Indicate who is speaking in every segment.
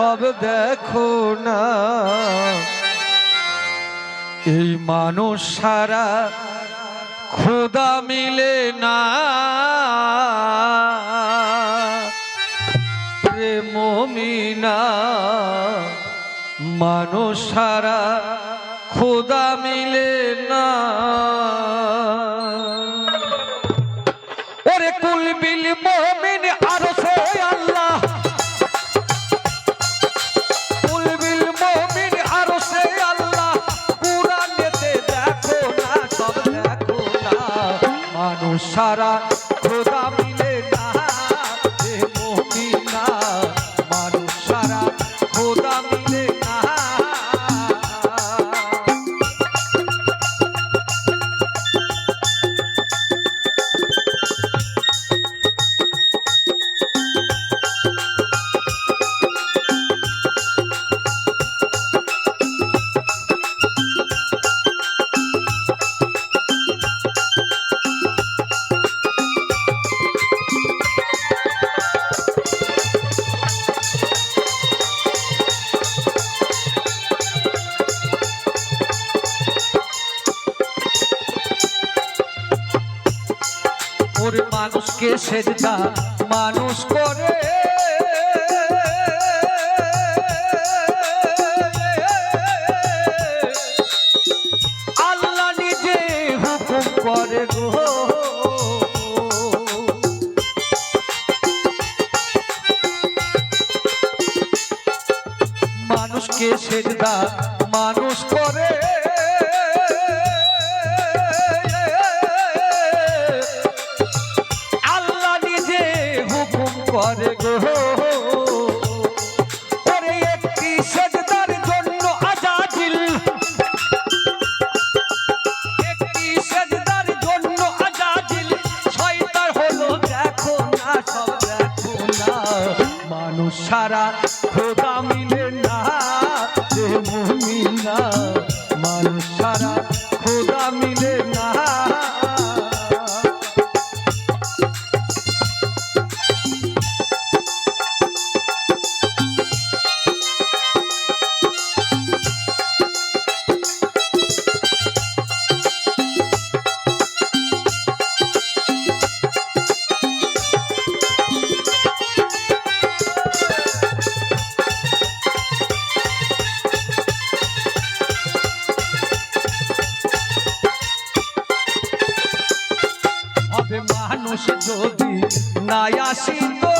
Speaker 1: সব দেখো না। এই মানুষ সারা খোদা মিলে না। প্রেম মিনা মানুষ সারা খোদা মিলে না। সারা মানুষকে সেজদা মানুষ করে? আল্লাহ নিজে হুকুম করে গো। মানুষকে সেজদা করে গো ওরে একটি সেজদার জন্য আজাদিল একটি সেজদার জন্য আজাদিল শয়তান হলো দেখো না, সব মানুষ সারা খোদা মিলে না। মানুষ সারা মানুষ যদি না আসিত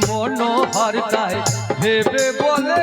Speaker 1: মনোহর গায় ভেবে বলে